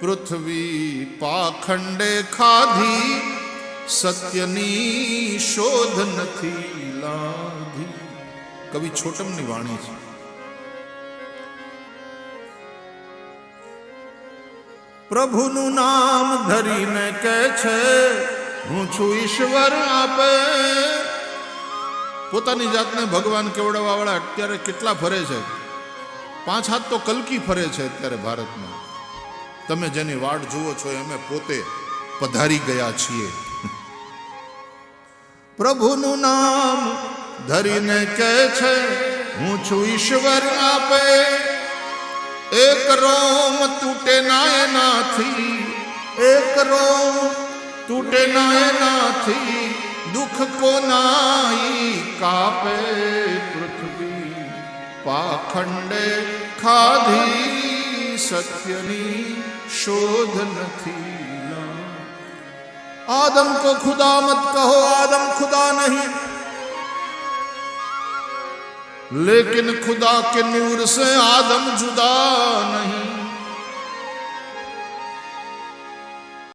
પૃથ્વી પાખંડે ખાધી, સત્યની શોધ નથી લાધી. કવિ છોટમની વાણી છે. પ્રભુનું નામ ધરીને કે છે, હું છું ઈશ્વર આપે. પોતાની જાતને ભગવાન કેવડાવા વાળા અત્યારે કેટલા ફરે છે? પાંચ હાથ તો કલકી ફરે છે અત્યારે ભારતમાં. તમે જેની વાટ જુઓ છો અમે પોતે પધારી ગયા છીએ. પ્રભુનું નામ ધરીને કહે છે, હું છું ઈશ્વર આપે. એક રોમ તૂટે ના એનાથી, એક રોમ તૂટે ના એનાથી, દુઃખ કોનાઈ કાપે પૃથ્વી, પાખંડે ખાધી. સત્યની શોધ નથી आदम को खुदा मत कहो आदम खुदा नहीं लेकिन खुदा के नूर से आदम जुदा नहीं